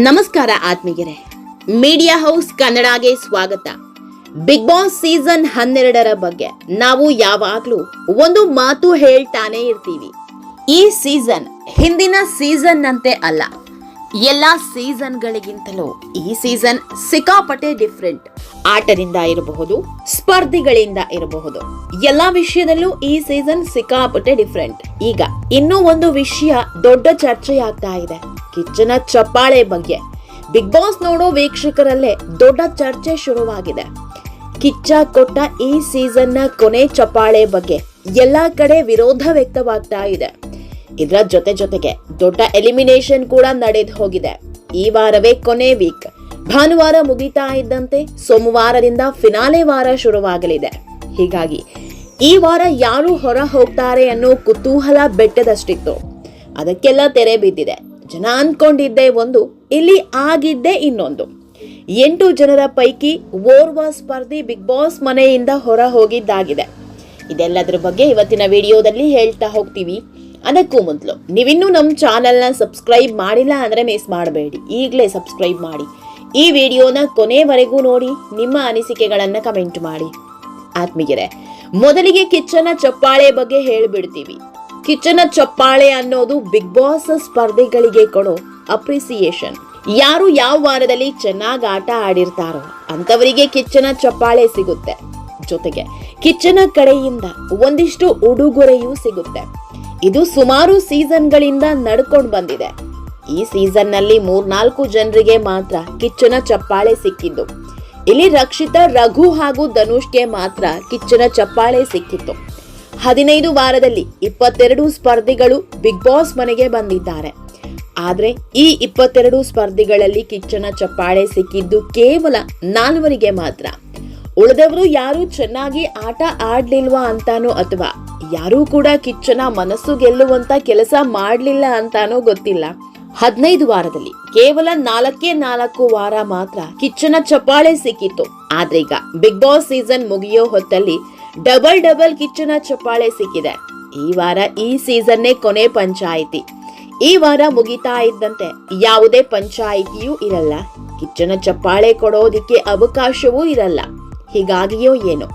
ನಮಸ್ಕಾರ ಆತ್ಮೀಯರೇ. Media house ಕನ್ನಡಗೆ ಸ್ವಾಗತ. ಬಿಗ್ ಬಾಸ್ ಸೀಸನ್ ಹನ್ನೆರಡರ ಬಗ್ಗೆ ನಾವು ಯಾವಾಗ್ಲೂ ಒಂದು ಮಾತು ಹೇಳ್ತಾನೆ ಇರ್ತೀವಿ. ಈ ಸೀಸನ್ ಹಿಂದಿನ ಸೀಸನ್ ಅಂತೆ ಅಲ್ಲ. ಎಲ್ಲ ಸೀಸನ್ಗಳಿಗಿಂತಲೂ ಈ ಸೀಸನ್ ಸಿಕ್ಕಾಪಟ್ಟೆ ಡಿಫ್ರೆಂಟ್ ಆಟದಿಂದ ಇರಬಹುದು, ಸ್ಪರ್ಧಿಗಳಿಂದ ಇರಬಹುದು. ಎಲ್ಲಾ ವಿಷಯದಲ್ಲೂ ಈ ಸೀಸನ್ ಸಿಕ್ಕಾಪಟ್ಟೆ ಡಿಫ್ರೆಂಟ್ ಈಗ ಇನ್ನೂ ಒಂದು ವಿಷಯ ದೊಡ್ಡ ಚರ್ಚೆಯಾಗ್ತಾ ಇದೆ. ಕಿಚ್ಚನ ಚಪ್ಪಾಳೆ ಬಗ್ಗೆ. ಬಿಗ್ ಬಾಸ್ ನೋಡೋ ವೀಕ್ಷಕರಲ್ಲೇ ದೊಡ್ಡ ಚರ್ಚೆ ಶುರುವಾಗಿದೆ. ಕಿಚ್ಚ ಕೊಟ್ಟ ಈ ಸೀಸನ್ನ ಕೊನೆ ಚಪ್ಪಾಳೆ ಬಗ್ಗೆ ಎಲ್ಲಾ ಕಡೆ ವಿರೋಧ ವ್ಯಕ್ತವಾಗ್ತಾ ಇದೆ. ಇದರ ಜೊತೆ ಜೊತೆಗೆ ದೊಡ್ಡ ಎಲಿಮಿನೇಷನ್ ಕೂಡ ನಡೆದು ಹೋಗಿದೆ. ಈ ವಾರವೇ ಕೊನೆ ವೀಕ್. ಭಾನುವಾರ ಮುಗಿತಾ ಇದ್ದಂತೆ ಸೋಮವಾರದಿಂದ ಫಿನಾಲೆ ವಾರ ಶುರುವಾಗಲಿದೆ. ಹೀಗಾಗಿ ಈ ವಾರ ಯಾರು ಹೊರ ಹೋಗ್ತಾರೆ ಅನ್ನೋ ಕುತೂಹಲ ಬೆಟ್ಟದಷ್ಟಿತ್ತು. ಅದಕ್ಕೆಲ್ಲ ತೆರೆ ಬಿದ್ದಿದೆ. ಜನ ಅನ್ಕೊಂಡಿದ್ದೆ ಒಂದು, ಇಲ್ಲಿ ಆಗಿದ್ದೇ ಇನ್ನೊಂದು. ಎಂಟು ಜನರ ಪೈಕಿ ಓರ್ವ ಸ್ಪರ್ಧಿ ಬಿಗ್ ಬಾಸ್ ಮನೆಯಿಂದ ಹೊರ ಹೋಗಿದ್ದಾಗಿದೆ ಇದೆಲ್ಲದರ ಬಗ್ಗೆ ಇವತ್ತಿನ ವಿಡಿಯೋದಲ್ಲಿ ಹೇಳ್ತಾ ಹೋಗ್ತೀವಿ. ಅದಕ್ಕೂ ಮೊದಲು, ನೀವಿನ್ನೂ ನಮ್ಮ ಚಾನೆಲ್ನ ಸಬ್ಸ್ಕ್ರೈಬ್ ಮಾಡಿಲ್ಲ ಅಂದರೆ ಮಿಸ್ ಮಾಡಬೇಡಿ. ಈಗಲೇ ಸಬ್ಸ್ಕ್ರೈಬ್ ಮಾಡಿ. ಈ ವಿಡಿಯೋನ ಕೊನೆವರೆಗೂ ನೋಡಿ, ನಿಮ್ಮ ಅನಿಸಿಕೆಗಳನ್ನು ಕಮೆಂಟ್ ಮಾಡಿ. ಆತ್ಮೀಯರೇ, ಮೊದಲಿಗೆ ಕಿಚ್ಚನ ಚಪ್ಪಾಳೆ ಬಗ್ಗೆ ಹೇಳ್ಬಿಡ್ತೀವಿ. ಕಿಚ್ಚನ ಚಪ್ಪಾಳೆ ಅನ್ನೋದು ಬಿಗ್ ಬಾಸ್ ಸ್ಪರ್ಧೆಗಳಿಗೆ ಕೊಡೋ ಅಪ್ರಿಸಿಯೇಷನ್. ಯಾರು ಯಾವ ವಾರದಲ್ಲಿ ಚೆನ್ನಾಗಿ ಆಟ ಆಡಿರ್ತಾರೋ ಅಂತವರಿಗೆ ಕಿಚ್ಚನ ಚಪ್ಪಾಳೆ ಸಿಗುತ್ತೆ. ಜೊತೆಗೆ ಕಿಚ್ಚನ ಕಡೆಯಿಂದ ಒಂದಿಷ್ಟು ಉಡುಗೊರೆಯೂ ಸಿಗುತ್ತೆ. ಇದು ಸುಮಾರು ಸೀಸನ್ಗಳಿಂದ ನಡ್ಕೊಂಡು ಬಂದಿದೆ. ಈ ಸೀಸನ್ನಲ್ಲಿ ಮೂರ್ನಾಲ್ಕು ಜನರಿಗೆ ಮಾತ್ರ ಕಿಚ್ಚನ ಚಪ್ಪಾಳೆ ಸಿಕ್ಕಿದ್ದು. ಇಲ್ಲಿ ರಕ್ಷಿತ ರಘು ಹಾಗೂ ಧನುಷ್ಗೆ ಮಾತ್ರ ಕಿಚ್ಚನ ಚಪ್ಪಾಳೆ ಸಿಕ್ಕಿತ್ತು. ಹದಿನೈದು ವಾರದಲ್ಲಿ ಇಪ್ಪತ್ತೆರಡು ಸ್ಪರ್ಧಿಗಳು ಬಿಗ್ ಬಾಸ್ ಮನೆಗೆ ಬಂದಿದ್ದಾರೆ. ಆದರೆ ಈ ಇಪ್ಪತ್ತೆರಡು ಸ್ಪರ್ಧಿಗಳಲ್ಲಿ ಕಿಚ್ಚನ ಚಪ್ಪಾಳೆ ಸಿಕ್ಕಿದ್ದು ಕೇವಲ ನಾಲ್ವರಿಗೆ ಮಾತ್ರ. ಉಳಿದವರು ಯಾರೂ ಚೆನ್ನಾಗಿ ಆಟ ಆಡ್ಲಿಲ್ವಾ ಅಂತಾನೋ ಅಥವಾ ಯಾರೂ ಕೂಡ ಕಿಚ್ಚನ ಮನಸ್ಸು ಗೆಲ್ಲುವಂತ ಕೆಲಸ ಮಾಡಲಿಲ್ಲ ಅಂತಾನೋ ಗೊತ್ತಿಲ್ಲ. ಹದಿನೈದು ವಾರದಲ್ಲಿ ಕೇವಲ ನಾಲ್ಕೇ ನಾಲ್ಕು ವಾರ ಮಾತ್ರ ಕಿಚ್ಚನ ಚಪ್ಪಾಳೆ ಸಿಕ್ಕಿತ್ತು. ಆದ್ರೆ ಈಗ ಬಿಗ್ ಬಾಸ್ ಸೀಸನ್ ಮುಗಿಯೋ ಹೊತ್ತಲ್ಲಿ ಡಬಲ್ ಡಬಲ್ ಕಿಚ್ಚನ ಚಪ್ಪಾಳೆ ಸಿಕ್ಕಿದೆ. ಈ ವಾರ ಈ ಸೀಸನ್ನೇ ಕೊನೆ ಪಂಚಾಯಿತಿ. ಈ ವಾರ ಮುಗಿತಾ ಇದ್ದಂತೆ ಯಾವುದೇ ಪಂಚಾಯಿತಿಯೂ ಇರಲ್ಲ. ಕಿಚ್ಚನ ಚಪ್ಪಾಳೆ ಕೊಡೋದಿಕ್ಕೆ ಅವಕಾಶವೂ ಇರಲ್ಲ. ಹೀಗಾಗಿಯೋ ಏನು.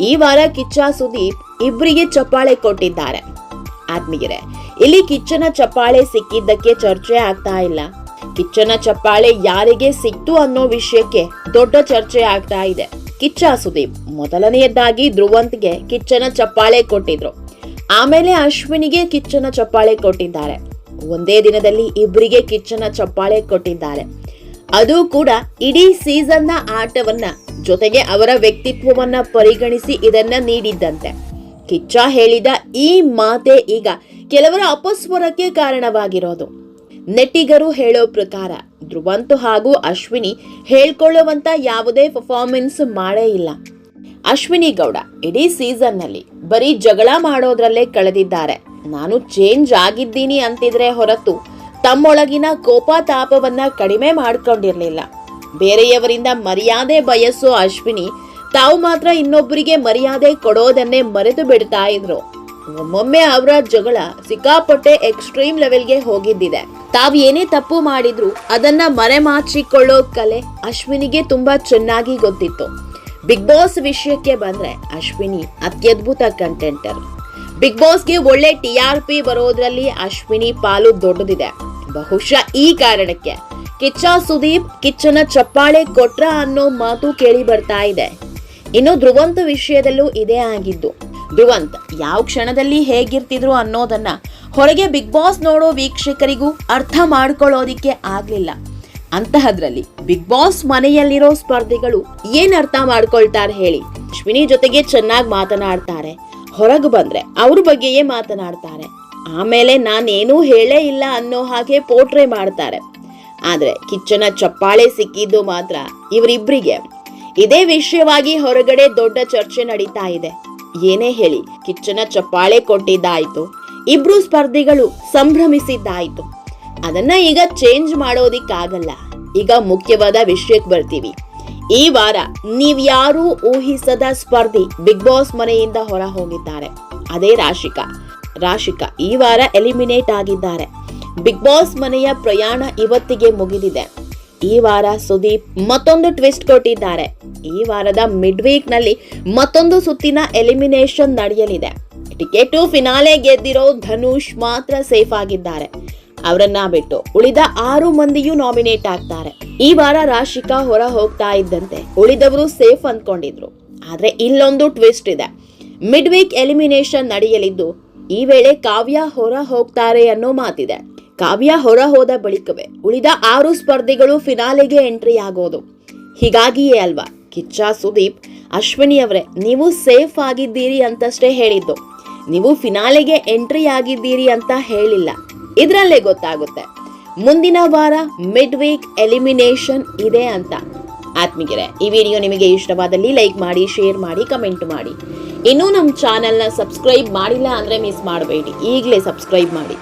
ಈ ವಾರ ಕಿಚ್ಚ ಸುದೀಪ್ ಇಬ್ಬರಿಗೆ ಚಪ್ಪಾಳೆ ಕೊಟ್ಟಿದ್ದಾರೆ. ಆತ್ಮೀಯರೇ, ಇಲ್ಲಿ ಕಿಚ್ಚನ ಚಪ್ಪಾಳೆ ಸಿಕ್ಕಿದ್ದಕ್ಕೆ ಚರ್ಚೆ ಆಗ್ತಾ ಇಲ್ಲ. ಕಿಚ್ಚನ ಚಪ್ಪಾಳೆ ಯಾರಿಗೆ ಸಿಕ್ತು ಅನ್ನೋ ವಿಷಯಕ್ಕೆ ದೊಡ್ಡ ಚರ್ಚೆ ಆಗ್ತಾ ಇದೆ. ಕಿಚ್ಚ ಸುದೀಪ್. ಮೊದಲನೆಯದಾಗಿ ಧ್ರುವಂತ್ಗೆ ಕಿಚ್ಚನ ಚಪ್ಪಾಳೆ ಕೊಟ್ಟಿದ್ರು. ಆಮೇಲೆ ಅಶ್ವಿನಿಗೆ ಕಿಚ್ಚನ ಚಪ್ಪಾಳೆ ಕೊಟ್ಟಿದ್ದಾರೆ. ಒಂದೇ ದಿನದಲ್ಲಿ ಇಬ್ಬರಿಗೆ ಕಿಚ್ಚನ ಚಪ್ಪಾಳೆ ಕೊಟ್ಟಿದ್ದಾರೆ. ಅದು ಕೂಡ ಇಡೀ ಸೀಸನ್ನ ಆಟವನ್ನ ಜೊತೆಗೆ ಅವರ ವ್ಯಕ್ತಿತ್ವವನ್ನ ಪರಿಗಣಿಸಿ ಇದನ್ನ ನೀಡಿದ್ದಂತೆ. ಕಿಚ್ಚ ಹೇಳಿದ ಈ ಮಾತೆ ಈಗ ಕೆಲವರ ಅಪಸ್ವರಕ್ಕೆ ಕಾರಣವಾಗಿರೋದು. ನೆಟ್ಟಿಗರು ಹೇಳೋ ಪ್ರಕಾರ ಧ್ರುವಂತ್ ಹಾಗೂ ಅಶ್ವಿನಿ ಹೇಳ್ಕೊಳ್ಳುವಂತ ಯಾವುದೇ ಪರ್ಫಾರ್ಮೆನ್ಸ್ ಮಾಡೇ ಇಲ್ಲ. ಅಶ್ವಿನಿ ಗೌಡ ಇಡೀ ಸೀಸನ್ನಲ್ಲಿ ಬರೀ ಜಗಳ ಮಾಡೋದ್ರಲ್ಲೇ ಕಳೆದಿದ್ದಾರೆ. ನಾನು ಚೇಂಜ್ ಆಗಿದ್ದೀನಿ ಅಂತಿದ್ರೆ ಹೊರತು ತಮ್ಮೊಳಗಿನ ಕೋಪ ತಾಪವನ್ನ ಕಡಿಮೆ ಮಾಡ್ಕೊಂಡಿರ್ಲಿಲ್ಲ. ಬೇರೆಯವರಿಂದ ಮರ್ಯಾದೆ ಬಯಸೋ ಅಶ್ವಿನಿ ತಾವು ಮಾತ್ರ ಇನ್ನೊಬ್ಬರಿಗೆ ಮರ್ಯಾದೆ ಕೊಡೋದನ್ನೇ ಮರೆತು ಬಿಡ್ತಾ ಇದ್ರು. ಒಮ್ಮೊಮ್ಮೆ ಅವರ ಜಗಳ ಸಿಕ್ಕಾಪಟ್ಟೆ ಎಕ್ಸ್ಟ್ರೀಮ್ ಲೆವೆಲ್ಗೆ ಹೋಗಿದ್ದಿದೆ. ತಾವ್ ಏನೇ ತಪ್ಪು ಮಾಡಿದ್ರು ಅದನ್ನ ಮರೆಮಾಚಿಕೊಳ್ಳೋ ಕಲೆ ಅಶ್ವಿನಿಗೆ ತುಂಬಾ ಚೆನ್ನಾಗಿ ಗೊತ್ತಿತ್ತು. ಬಿಗ್ ಬಾಸ್ ವಿಷಯಕ್ಕೆ ಬಂದ್ರೆ ಅಶ್ವಿನಿ ಅತ್ಯದ್ಭುತ ಕಂಟೆಂಟರ್ ಬಿಗ್ ಬಾಸ್ಗೆ ಒಳ್ಳೆ ಟಿ ಆರ್ ಪಿ ಬರೋದ್ರಲ್ಲಿ ಅಶ್ವಿನಿ ಪಾಲು ದೊಡ್ಡದಿದೆ. ಬಹುಶಃ ಈ ಕಾರಣಕ್ಕೆ. ಕಿಚ್ಚ ಸುದೀಪ್, ಕಿಚ್ಚನ ಚಪ್ಪಾಳೆ ಕೊಟ್ರ ಅನ್ನೋ ಮಾತು ಕೇಳಿ ಬರ್ತಾ ಇದೆ. ಇನ್ನು ಧ್ರುವಂತ ವಿಷಯದಲ್ಲೂ ಇದೇ ಆಗಿದ್ದು. ಧ್ರುವಂತ್, ಯಾವ ಕ್ಷಣದಲ್ಲಿ ಹೇಗಿರ್ತಿದ್ರು ಅನ್ನೋದನ್ನ ಹೊರಗೆ ಬಿಗ್ ಬಾಸ್ ನೋಡೋ ವೀಕ್ಷಕರಿಗೂ ಅರ್ಥ ಮಾಡ್ಕೊಳ್ಳೋದಿಕ್ಕೆ ಆಗ್ಲಿಲ್ಲ. ಅಂತಹದ್ರಲ್ಲಿ ಬಿಗ್ ಬಾಸ್ ಮನೆಯಲ್ಲಿರೋ ಸ್ಪರ್ಧಿಗಳು ಏನ್ ಅರ್ಥ ಮಾಡ್ಕೊಳ್ತಾರೆ ಹೇಳಿ? ಅಶ್ವಿನಿ ಜೊತೆಗೆ ಚೆನ್ನಾಗಿ ಮಾತನಾಡ್ತಾರೆ. ಹೊರಗೆ ಬಂದ್ರೆ ಅವ್ರ ಬಗ್ಗೆಯೇ ಮಾತನಾಡ್ತಾರೆ. ಆಮೇಲೆ ನಾನೇನೂ ಹೇಳೇ ಇಲ್ಲ ಅನ್ನೋ ಹಾಗೆ ಪೋಟ್ರೆ ಮಾಡ್ತಾರೆ. ಆದ್ರೆ ಕಿಚ್ಚನ ಚಪ್ಪಾಳೆ ಸಿಕ್ಕಿದ್ದು ಮಾತ್ರ ಇವರಿಬ್ರಿಗೆ. ಇದೇ ವಿಷಯವಾಗಿ ಹೊರಗಡೆ ದೊಡ್ಡ ಚರ್ಚೆ ನಡೀತಾ ಇದೆ. ಏನೇ ಹೇಳಿ, ಕಿಚ್ಚನ ಚಪ್ಪಾಳೆ ಕೊಟ್ಟಿದ್ದಾಯ್ತು. ಇಬ್ರು ಸ್ಪರ್ಧಿಗಳು ಸಂಭ್ರಮಿಸಿದ್ದಾಯ್ತು. ಅದನ್ನ ಈಗ ಚೇಂಜ್ ಮಾಡೋದಿಕ್ಕಾಗಲ್ಲ. ಈಗ ಮುಖ್ಯವಾದ ವಿಷಯಕ್ಕೆ ಬರ್ತೀವಿ. ಈ ವಾರ ನೀವ್ಯಾರೂ ಊಹಿಸದ ಸ್ಪರ್ಧಿ ಬಿಗ್ ಬಾಸ್ ಮನೆಯಿಂದ ಹೊರ ಹೋಗಿದ್ದಾರೆ. ಅದೇ ರಾಶಿಕಾ. ರಾಶಿಕಾ ಈ ವಾರ ಎಲಿಮಿನೇಟ್ ಆಗಿದ್ದಾರೆ. ಬಿಗ್ ಬಾಸ್ ಮನೆಯ ಪ್ರಯಾಣ ಇವತ್ತಿಗೆ ಮುಗಿದಿದೆ. ಈ ವಾರ ಸುದೀಪ್ ಮತ್ತೊಂದು ಟ್ವಿಸ್ಟ್ ಕೊಟ್ಟಿದ್ದಾರೆ. ಈ ವಾರದ ಮಿಡ್ ವೀಕ್ನಲ್ಲಿ ಮತ್ತೊಂದು ಸುತ್ತಿನ ಎಲಿಮಿನೇಷನ್ ನಡೆಯಲಿದೆ. ಟಿಕೆಟು ಫಿನಾಲೆ ಗೆದ್ದಿರೋ ಧನುಷ್ ಮಾತ್ರ ಸೇಫ್ ಆಗಿದ್ದಾರೆ. ಅವರನ್ನ ಬಿಟ್ಟು ಉಳಿದ ಆರು ಮಂದಿಯೂ ನಾಮಿನೇಟ್ ಆಗ್ತಾರೆ. ಈ ವಾರ ರಾಶಿಕಾ ಹೊರ ಹೋಗ್ತಾ ಇದ್ದಂತೆ ಉಳಿದವರು ಸೇಫ್ ಅಂದ್ಕೊಂಡಿದ್ರು. ಆದ್ರೆ ಇಲ್ಲೊಂದು ಟ್ವಿಸ್ಟ್ ಇದೆ. ಮಿಡ್ ವೀಕ್ ಎಲಿಮಿನೇಷನ್ ನಡೆಯಲಿದ್ದು ಈ ವೇಳೆ ಕಾವ್ಯ ಹೊರ ಹೋಗ್ತಾರೆ ಅನ್ನೋ ಮಾತಿದೆ. ಕಾವ್ಯ ಹೊರ ಹೋದ ಬಳಿಕವೇ ಉಳಿದ ಆರು ಸ್ಪರ್ಧಿಗಳು ಫಿನಾಲೆಗೆ ಎಂಟ್ರಿ ಆಗೋದು. ಹೀಗಾಗಿಯೇ ಅಲ್ವಾ, ಕಿಚ್ಚ ಸುದೀಪ್, ಅಶ್ವಿನಿ ಅವರೇ, ನೀವು ಸೇಫ್ ಆಗಿದ್ದೀರಿ ಅಂತಷ್ಟೇ ಹೇಳಿದ್ದು. ನೀವು ಫಿನಾಲೆಗೆ ಎಂಟ್ರಿ ಆಗಿದ್ದೀರಿ ಅಂತ ಹೇಳಿಲ್ಲ. ಇದರಲ್ಲೇ ಗೊತ್ತಾಗುತ್ತೆ. ಮುಂದಿನ ವಾರ ಮಿಡ್ ವೀಕ್ ಎಲಿಮಿನೇಷನ್ ಇದೆ ಅಂತ. ಆತ್ಮಿಗೆರೆ ಈ ವಿಡಿಯೋ ನಿಮಗೆ ಇಷ್ಟವಾದಲ್ಲಿ ಲೈಕ್ ಮಾಡಿ ಶೇರ್ ಮಾಡಿ ಕಮೆಂಟ್ ಮಾಡಿ. ಇನ್ನೂ ನಮ್ಮ ಚಾನಲ್ನ ಸಬ್ಸ್ಕ್ರೈಬ್ ಮಾಡಿಲ್ಲ ಅಂದರೆ ಮಿಸ್ ಮಾಡಬೇಡಿ. ಈಗಲೇ ಸಬ್ಸ್ಕ್ರೈಬ್ ಮಾಡಿ.